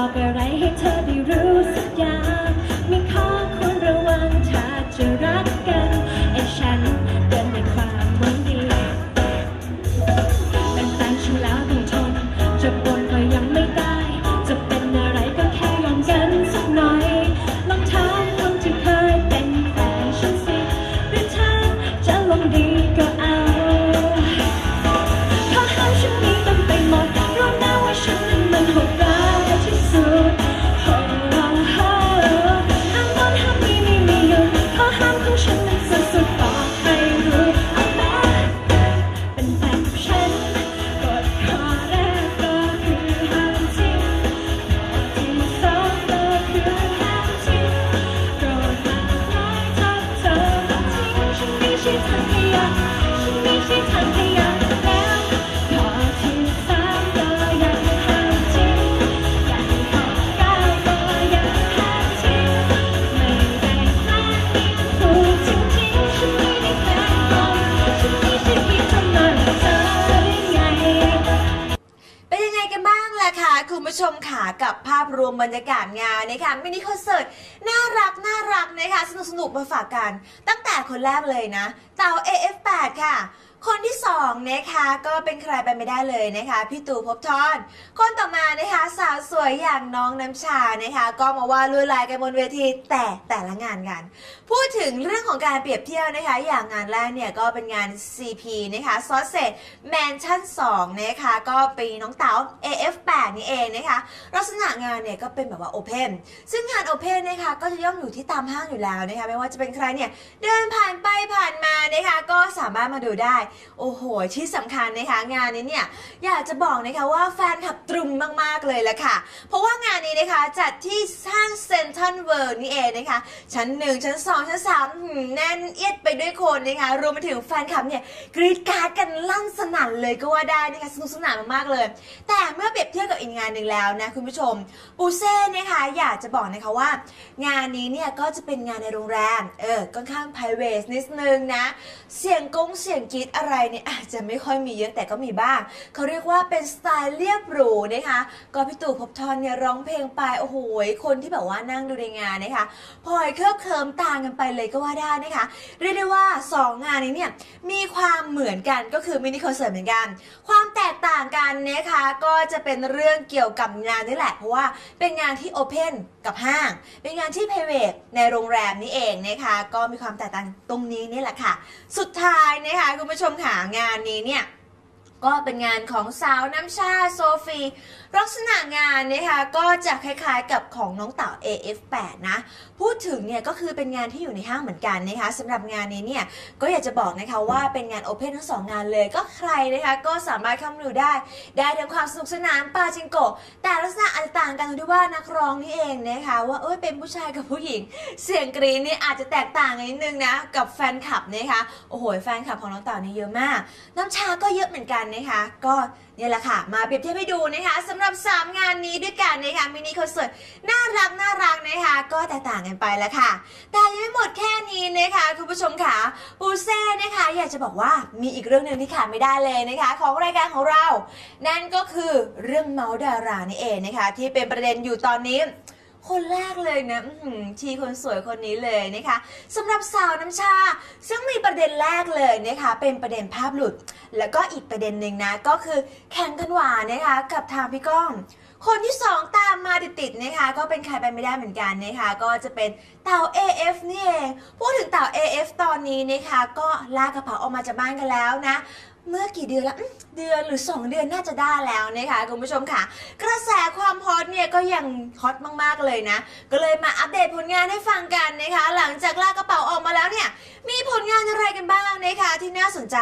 strawberry กับภาพรวมบรรยากาศงานนะคะมินิคอนเสิร์ตน่ารักน่ารักนะคะสนุกสนุกมาฝากกัน ตั้งแต่คนแรกเลยนะเต่า AF8 ค่ะ คนที่สองนะคะก็เป็นใครไปไม่ได้เลยนะคะพี่ตู่ภพบทรคนต่อมานะคะสาวสวยอย่างน้องน้ำชานะคะ ก็มาว่าลุยลายกันบนเวทีแต่แต่ละงานกัน พูดถึงเรื่องของการเปรียบเทียบนะคะ อย่างงานแรกเนี่ยก็เป็นงาน CP นะคะซอสเซตแมนชั่น2นะคะก็ปีน้องเต๋า AF8 นี่เองนะคะลักษณะงานเนี่ยก็เป็นแบบว่าโอเพนซึ่งงานโอเพนนะคะก็จะย่อมอยู่ที่ตามห้างอยู่แล้วนะคะไม่ว่าจะเป็นใครเนี่ยเดินผ่านไปผ่านมานะคะก็สามารถมาดูได้โอ้โห ที่สำคัญนะคะ งานนี้เนี่ยอยากจะบอกนะคะว่าแฟนคลับตรึมมากๆเลยละค่ะ เพราะว่างานนี้นะคะจัดที่ห้างเซ็นทรัลเวิลด์นี่เองนะคะ ชั้น1ชั้น2ชั้น3หืมแน่นเอียดไปด้วยคนนะคะ รวมไปถึงแฟนคลับเนี่ยกรีดการ์ดกันลั่นสนั่นเลยก็ว่าได้นะคะสนุกสนานมากๆเลย แต่เมื่อเปรียบเทียบกับอีกงานหนึ่งแล้วนะคุณผู้ชมปูเซ่นะคะอยากจะบอกนะคะว่า งานนี้เนี่ยก็จะเป็นงานในโรงแรมเออค่อนข้าง private นิดนึงนะเสียงกงเสียงกรีดอะไรเนี่ยอาจจะไม่ค่อยมีเยอะแต่ก็มีบ้าง เขาเรียกว่าเป็นสไตล์เรียบหรูนะคะ ก็พี่ตู่ภพบทรเนี่ยร้องเพลงไปโอ้โหคนที่แบบว่านั่งดูในงานนะคะพลอยเคลือบเคลิมตามกันไปเลยก็ว่าได้นะคะ เรียกได้ว่า 2 งานนี้เนี่ยมีความเหมือนกันก็คือมินิคอนเสิร์ตเหมือนกัน ความแตกต่างกันนะคะก็จะเป็นเรื่องเกี่ยวกับงานนี่แหละ เพราะว่าเป็นงานที่โอเพนกับห้าง เป็นงานที่ p r i v a t ในโรงแรมนี้เองนะคะ ก็มีความแตกต่างตรงนี้นี่แหละค่ะ สุดท้ายนะคะคุณผู้ชมค่ะงานนี้เนี่ย ก็เป็นงานของสาวน้ำชาโซฟีลักษณะงานนะคะก็จะคล้ายๆกับของน้องเต่า AF8 นะ พูดถึงเนี่ยก็คือเป็นงานที่อยู่ในห้างเหมือนกันนะคะสำหรับงานนี้เนี่ยก็อยากจะบอกนะคะว่าเป็นงานโอเพนทั้งสองงานเลย ก็ใครนะคะก็สามารถเข้ามาดูได้ ได้ทั้งความสนุกสนานปาจิงโกะแต่ลักษณะอาจจะต่างกันตรงที่ว่านักร้องนี่เองนะคะว่าเอ้ยเป็นผู้ชายกับผู้หญิง เสียงกรีดนี่อาจจะแตกต่างกันนิดนึงนะกับแฟนคลับนะคะโอ้โหแฟนคลับของน้องเต่านี่เยอะมาก น้ำชาก็เยอะเหมือนกันนะคะ ก็เนี่ยแหละค่ะ มาเปรียบเทียบให้ดูนะคะสำหรับ 3 งานนี้ด้วยกันนะคะมินิคอนเสิร์ตน่ารักน่ารักนะคะก็แตกต่างกันไปแล้วค่ะ แต่ยังไม่หมดแค่นี้นะคะคุณผู้ชมค่ะปูเซ่นะคะอยากจะบอกว่ามีอีกเรื่องหนึ่งที่ขาดไม่ได้เลยนะคะ ของรายการของเรา นั่นก็คือเรื่องเมาส์ดารานี่เองนะคะ ที่เป็นประเด็นอยู่ตอนนี้ คนแรกเลยนะอื้อหือทีคนสวยคนนี้เลยนะคะสำหรับสาวน้ำชา ซึ่งมีประเด็นแรกเลยนะคะ เป็นประเด็นภาพหลุด แล้วก็อีกประเด็นหนึ่งนะ ก็คือแข่งกันหวานนะคะ กับทางพี่ก้อง คนที่สองตามมาติดๆนะคะ ก็เป็นใครไปไม่ได้เหมือนกันนะคะ ก็จะเป็นเต่า AF นี่เอง พูดถึงเต่า AF ตอนนี้นะคะ ก็ลากกระเป๋าออกมาจากบ้านกันแล้วนะ เมื่อกี่เดือนละอื้อเดือนหรือ 2 เดือนน่าจะได้แล้วนะคะคุณผู้ชมค่ะ กระแสความฮอตเนี่ยก็ยังฮอตมากๆเลยนะ ก็เลยมาอัปเดตผลงานให้ฟังกันนะคะ หลังจากลากกระเป๋าออกมาแล้วเนี่ยมีผลงานอะไรกันบ้างนะคะที่น่าสนใจ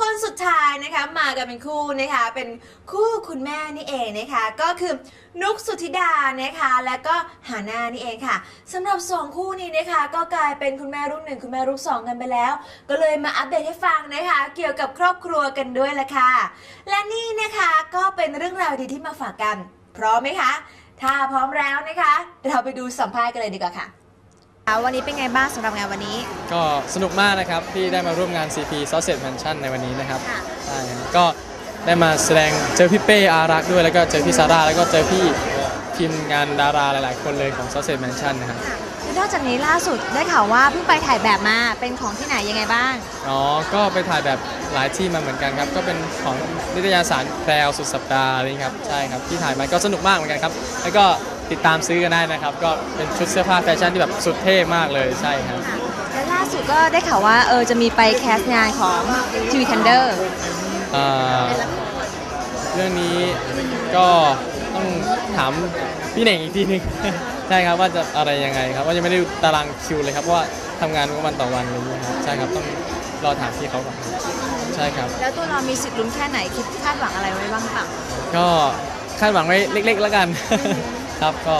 คนสุดท้ายนะคะมากันเป็นคู่นะคะเป็นคู่คุณแม่นี่เองนะคะ ก็คือนุกสุธิดานะคะและก็หานานี่เองค่ะสำหรับสองคู่นี้นะคะ ก็กลายเป็นคุณแม่รุ่นหนึ่งคุณแม่รุ่นสองกันไปแล้ว ก็เลยมาอัปเดตให้ฟังนะคะ เกี่ยวกับครอบครัวกันด้วยละค่ะ และนี่นะคะก็เป็นเรื่องราวดีที่มาฝากกัน พร้อมไหมคะ ถ้าพร้อมแล้วนะคะ เราไปดูสัมภาษณ์กันเลยดีกว่าค่ะ วันนี้เป็นไงบ้างสำหรับงานวันนี้ ก็สนุกมากนะครับที่ได้มาร่วมงาน CP Sausage Mansion ในวันนี้นะครับค่ะใช่ครับก็ได้มาแสดงเจอพี่เป้อารักษ์ด้วยแล้วก็เจอพี่ซาร่าแล้วก็เจอพี่ทีมงานดาราหลาย ๆ คนเลยของ Sausage Mansion นะครับนอกจากนี้ล่าสุดได้ข่าวว่าเพิ่งไปถ่ายแบบมาเป็นของที่ไหนยังไงบ้าง อ๋อ ก็ไปถ่ายแบบหลายที่มาเหมือนกันครับ ก็เป็นของนิตยสารแพรวสุดสัปดาห์อะไรนี้ครับ ใช่ครับ ที่ถ่ายมาก็สนุกมากเหมือนกันครับ แล้วก็ ติดตามซื้อกันได้นะครับ ก็เป็นชุดเสื้อผ้าแฟชั่นที่แบบสุดเท่มากเลยใช่ครับ และล่าสุดก็ได้ข่าวว่าเออจะมีไปแคสต์งานของ TV Thunder เอ่อเรื่องนี้ก็ต้องถามพี่เหน่งอีกทีนึง ใช่ครับว่าจะอะไรยังไงครับว่ายังไม่ได้ดูตารางคิวเลยครับเพราะว่าทำงานวันต่อวันอะไรอย่างเงี้ยครับใช่ครับต้องรอถามพี่เขาก่อนใช่ครับ แล้วตัวเรามีสิทธิ์ลุ้นแค่ไหนคิดคาดหวังอะไรไว้บ้างเปล่าก็คาดหวังไว้เล็ก ๆ แล้วกัน ครับก็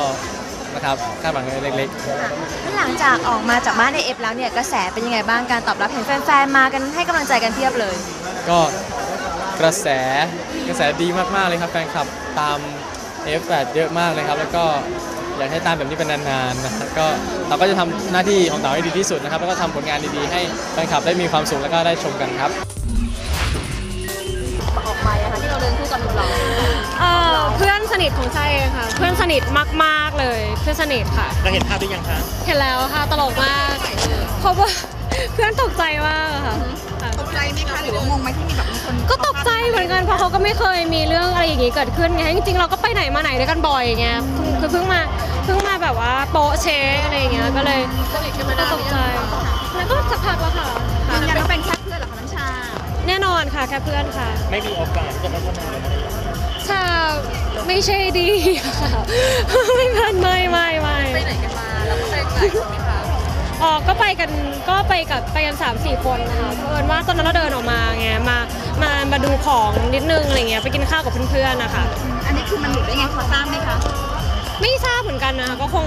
นะครับคาดหวังไว้เล็กค่ะแล้วหลังจากออกมาจากบ้านในเอฟแล้วเนี่ยกระแสเป็นยังไงบ้างการตอบรับเห็นแฟนๆมากันให้กำลังใจกันเพียบเลย ๆ ก็กระแสกระแสดีมากๆเลยครับแฟนคลับตาม F8 เยอะมากเลยครับ แล้วก็อยากให้ตามแบบนี้เป็นนานๆนะครับก็เราก็จะทำหน้าที่ของเต๋าให้ดีที่สุดนะครับ แล้วก็ทำผลงานดีๆ ให้แฟนคลับได้มีความสุขแล้วก็ได้ชมกันครับ สนิทของชายเองค่ะ เพื่อนสนิทมากๆเลยเพื่อนสนิทค่ะ เราเห็นภาพหรือยังคะเห็นแล้วค่ะตลกมากเพราะว่าเพื่อนตกใจมากอะค่ะค่ะ ตกใจไหมคะหรือว่างงไหมที่มีแบบมีคนก็ตกใจเหมือนกันเพราะเขาก็ไม่เคยมีเรื่องอะไรอย่างนี้เกิดขึ้นไงจริงๆเราก็ไปไหนมาไหนด้วยกันบ่อยไงคือเพิ่งมาเพิ่งมาแบบว่าโปะเชะอะไรอย่างเงี้ยก็เลยก็ตกใจแล้วก็สักพักแล้วค่ะยืนยันว่าเป็นแค่เพื่อนเหรอคะน้ำชา แน่นอนค่ะแค่เพื่อนค่ะ ไม่มีโอกาสจะพัฒนาเลยนะชา ไม่ใช่ดีค่ะไม่พันไม่ไม่ไม่ไปไหนกันมาแล้วก็ไปไหนกันไหมคะอ๋อก็ไปกันก็ไปกับไปกัน3ามสี่คนนะคะเพื่อนว่าตอนนั้นเราเดินออกมาไงมามามาดูของนิดนึงอะไรเงี้ยไปกินข้าวกับเพื่อนๆนะคะอันนี้คือมันหลุดได้ไงพอทราบไหมคะไม่ทราบเหมือนกันนะคะก็คง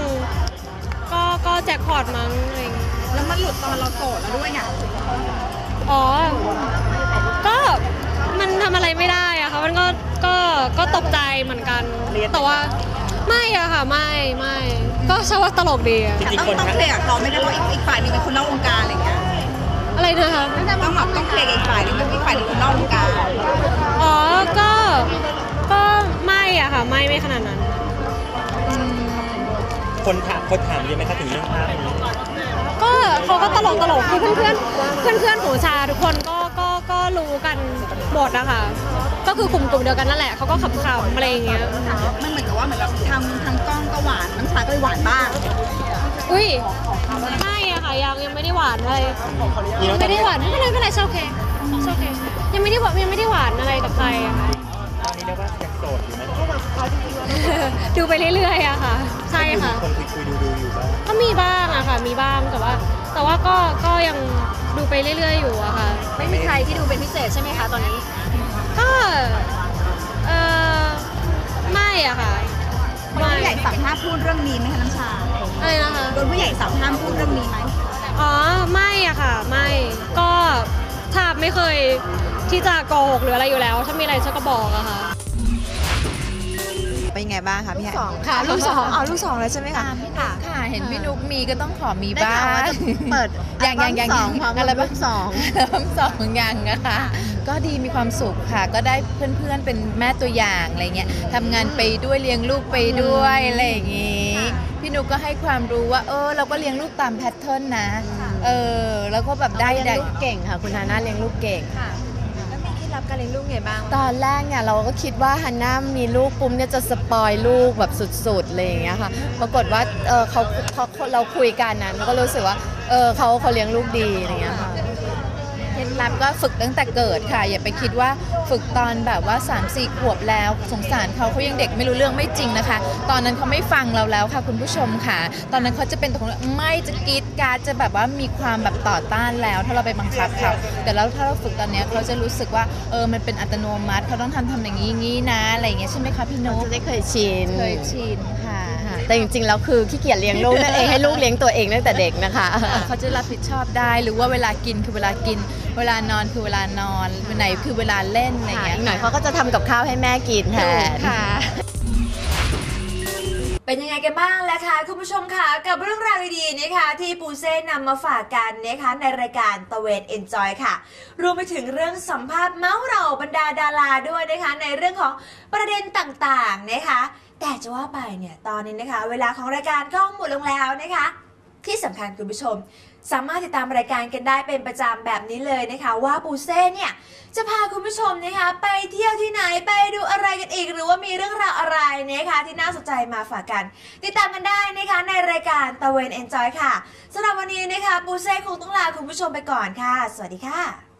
ก็ก็แจ็คพอตมั้งอะไรเงี้ยแล้วมันหลุดตอนเราโสดแล้วด้วยไงอ๋อก็มันทำอะไรไม่ได้อะค่ะมันก็ ก็ก็ตกใจเหมือนกัน แต่ว่าไม่อะค่ะไม่ไม่ก็ชอบว่าตลกดีอะจริงต้องๆคนต้องทักเคลียร์กับเขาไม่ได้เพราะอีกอีกฝ่ายหนึงเป็นคนนอกวงการอะไรอย่างเงี้ยอะไรนะคะ ต้องแบบต้องเคลียร์กับอีกฝ่ายหนึงเป็นอีกฝ่ายหนึงคนนอกวงการอ๋อ ก็ ก็ไม่อะค่ะ ไม่ไม่ขนาดนั้น คนถามคนถามเยอะไหมคะถึงเรื่องภาพนี้ก็เขาก็ตลกตลกคือเพื่อนเพื่อนเพื่อนเพื่อนๆของชาทุกคนก็ ก็ ก็รู้กันหมดนะคะ ก็คือกลุ่มกลุ่มเดียวกันนั่นแหละเขาก็ขำๆอะไรอย่างเงี้ย มันเหมือนกับว่าเหมือนแบบทางทางกล้องก็หวานน้ำชาก็เลยหวานบ้างอุ้ยไม่อะค่ะยังยังไม่ได้หวานอะไรนี่แล้วตอไม่นได้นี้หวานไม่เป็นไรไม่เป็นไรชอบโอเคชอบโอเคยังไม่ได้หวานยังไม่ได้หวานอะไรกับใครอะค่ะตอนนี้เรียกว่ายังโสดอยู่ไหมดูไปเรื่อยๆอะค่ะ ใช่ค่ะคนคุยคุยดูดูๆอยู่บ้างก็มีบ้างอะค่ะ มีบ้างแต่ว่า แต่ว่าก็ก็ยังดูไปเรื่อยๆอยู่อะค่ะ ไม่มีใครที่ดูเป็นพิเศษใช่ไหมคะตอนนี้ก็ เออไม่อะค่ะโดนไม่ผู้ใหญ่สั่งห้ามพูดเรื่องนี้ไหมคะน้ำชาอะไรนะคะ โดนผู้ใหญ่สั่งห้ามพูดเรื่องนี้ไหมอ๋อไม่อะค่ะ ไม่ก็ถ้าไม่เคยที่จะโกหกหรืออะไรอยู่แล้ว ถ้ามีอะไรฉันก็บอกอะค่ะเป็นยัง ไงบ้างคะพี่แฮสองค่ะลูกสองอ๋อลูกสองแล้วใช่ไหมคะ ค่ะค่ะเห็นพี่นุกมีก็ต้องขอมีได้บ้าข่าวงว่าจะเปิดยังยังยังสองพร้อมอะไรกับลูบ้างกสองอัลบั้มสองยังนะคะก็ดีมีความสุขค่ะ ก็ได้เพื่อนๆเป็นแม่ตัวอย่างอะไรเงี้ยทำงานไปด้วยเลี้ยงลูกไปด้วยอะไรอย่างงี้ พี่นุกก็ให้ความรู้ว่า เออ เราก็เลี้ยงลูกตามแพทเทิร์นนะ เออ แล้วก็แบบได้เลี้ยงได้ลูกเก่งค่ะ คุณฮาน่าเลี้ยงลูกเก่งแล้วมีเคล็ ดลับการเลี้ยงลูกไงบ้างตอนแรกเนี่ยเราก็คิดว่าฮันน่ามีลูกปุ๊มเนี่ยจะสปอยลูกแบบสุดๆอะไรอย่างเงี้ยค่ะ ปรากฏว่าเออเขาเขาเราคุยกันนะก็รู้สึกว่าเออเขาเขาเลี้ยงลูกดีอะไรอย่างเงี้ยค่ะ เคล็ดลับก็ฝึกตั้งแต่เกิดค่ะ อย่าไปคิดว่าฝึกตอนแบบว่า 3 4 ขวบแล้ว สงสารเขาเขายังเด็กไม่รู้เรื่องไม่จริงนะคะ ตอนนั้นเขาไม่ฟังเราแล้วค่ะ คุณผู้ชมค่ะ ตอนนั้นเขาจะเป็นตรงไม่จะกรีดกรารจะแบบว่ามีความแบบต่อต้านแล้ว ถ้าเราไปบังคับเขาแต่แล้วถ้าเราฝึกตอนเนี้ยเขาจะรู้สึกว่าเออมันเป็นอัตโนมัติเขาต้องทำทำอย่างนี้อย่างนี้นะอะไรอย่างเงี้ยใช่ไหมคะพี่นุ๊กจะได้เคยชินเคยชินค่ะค่ะ แต่จริงๆแล้วคือขี้เกียจเลี้ยงลูกนั่นเองให้ลูกเลี้ยงตัวเองตั้งแต่เด็กนะคะเขาจะรับผิดชอบได้หรือว่าเวลากินคือเวลากิน เวลานอนคือเวลานอนวันไหนคือเวลาเล่นอะไรอย่างค่ะเงี้ยอีกหน่อยเขาก็จะทำกับข้าวให้แม่กินแทถูกนค่ะเป็นยังไงกันบ้างล่ะคะคุณผู้ชมคะกับเรื่องราวดีๆนะคะที่ปูเซ่นำมาฝากกันนะคะในรายการตะเวนเอนจอยค่ะ รวมไปถึงเรื่องสัมภาษณ์เมาส์เราบรรดาดาราด้วยนะคะ ในเรื่องของประเด็นต่างๆนะคะ แต่จะว่าไปเนี่ยตอนนี้นะคะ เวลาของรายการก็หมดลงแล้วนะคะ ที่สำคัญคุณผู้ชม สามารถติดตามรายการกันได้เป็นประจำแบบนี้เลยนะคะ ว่าปูเซ่เนี่ยจะพาคุณผู้ชมนะคะ ไปเที่ยวที่ไหนไปดูอะไรกันอีก หรือว่ามีเรื่องราวอะไรนะคะที่น่าสนใจมาฝากกัน ติดตามกันได้นะคะในรายการตะเวนเอนจอยค่ะสำหรับวันนี้นะคะปูเซ่คงต้องลาคุณผู้ชมไปก่อนค่ะ สวัสดีค่ะ